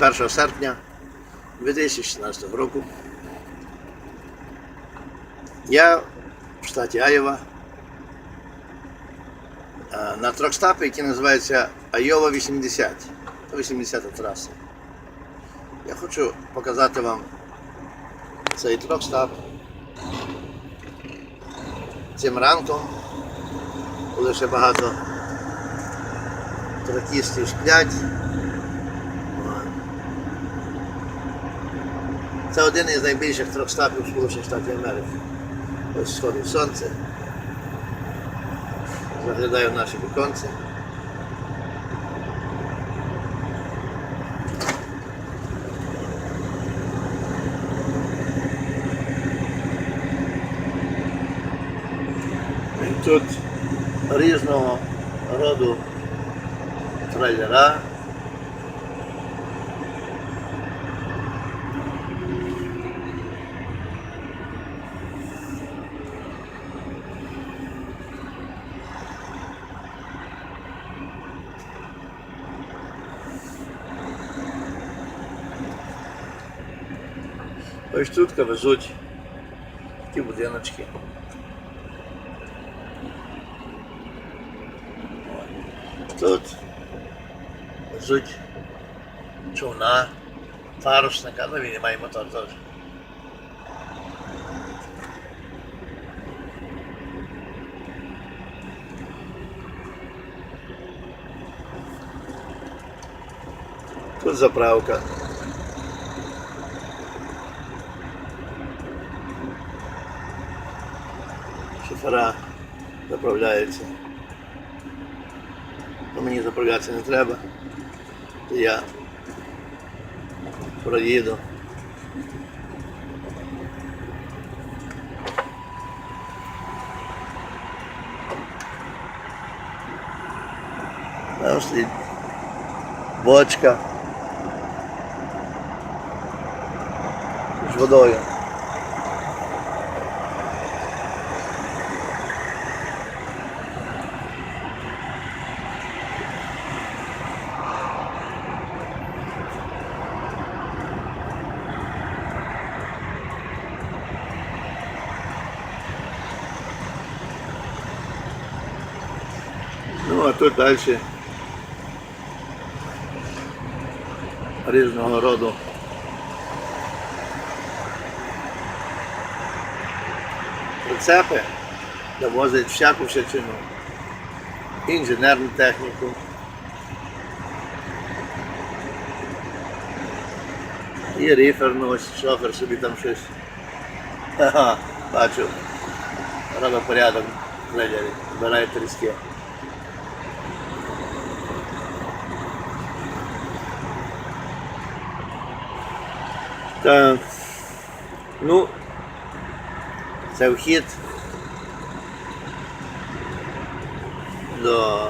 1 серпня 2016 року я в штаті Айова е, на тракстапі, який називається Айова 80. 80 траса. Я хочу показати вам цей тракстап цим ранком, коли ще багато тракістів сплять. Це один із найбільших трьохстапів Сполучених Штатів Америки. Ось сходить сонце. Заглядаю в наші віконці. Тут різного роду трейлера. Ось тут везуть ті будиночки. Тут везуть човна, парусника, ну він має мотор теж. Тут заправка. Шофера заправляються. Ну, мені заправлятися не треба. То я проїду. Там стоїть бочка з водою. А тут далі різного роду прицепи, де возять всяку всячину, інженерну техніку. І ріфер, ну ось шофер собі там щось. Ага, бачу. Робить порядок трейлері, збирає тріски. Так. Ну, це вхід до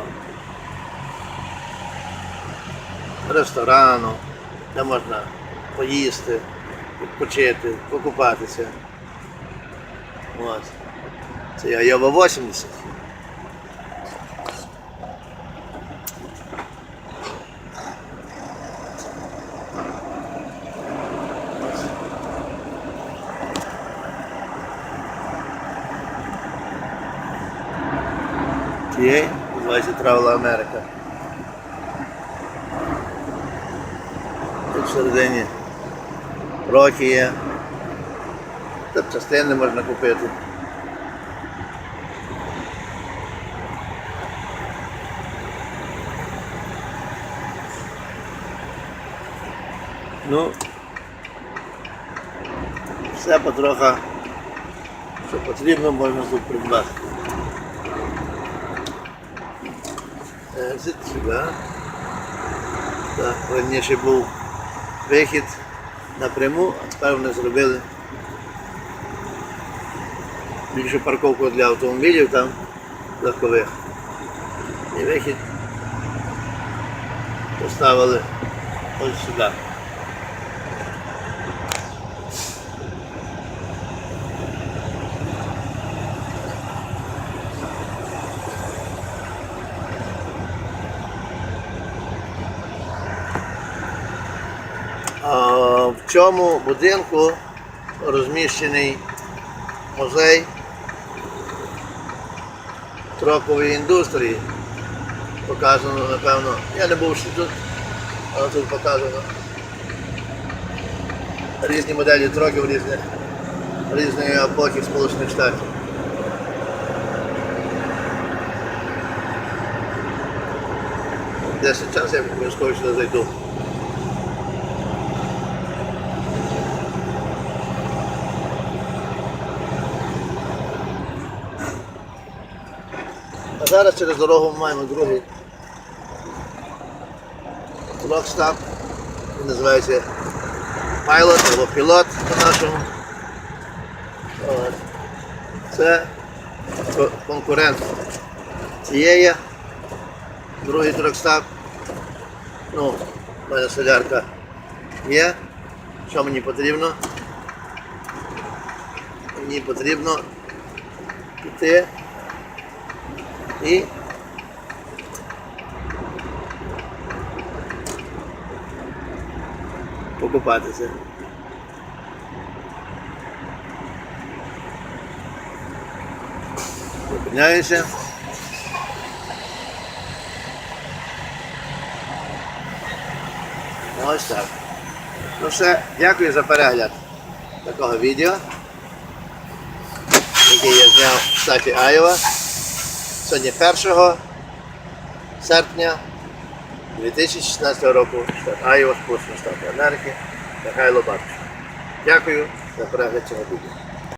ресторану, де можна поїсти, відпочити, покупатися. От. Це Айова 80. Тієї називається Травела Америка. Тут всередині роки є. Тут частини можна купити. Ну, все потроха, що потрібно, можна тут придбати. Exit сюди. Так, раніше був вихід напряму, а тепер вони зробили більшу парковку для автомобілів там легкових. І вихід поставили ось сюди. В цьому будинку розміщений музей трокової індустрії. Показано, напевно. Я не був ще тут, але тут показано. Різні моделі троків різних, різної епохи Сполучених Штатів. Десять час я обов'язково сюди зайду. Зараз через дорогу ми маємо другий блокстап. Він називається Pilot або пілот по-нашому. Це конкурент цієї. Другий трокстап. Ну, мене солярка є. Що мені потрібно? Мені потрібно піти і покупатися. Зупиняюся. Ось так. Ну все, дякую за перегляд такого відео, яке я зняв в штаті Айова. Сьогодні 1 серпня 2016 року штат Айова, Сполучені Штати Америки, Михайло Барчук. Дякую за перегляд цього відео.